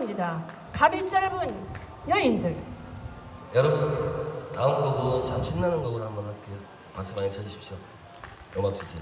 부릅니다. 갑이 짧은 여인들. 여러분 다음 곡은 참 신나는 곡으로 한번 할게요. 박수 많이 쳐주십시오. 음악 주세요.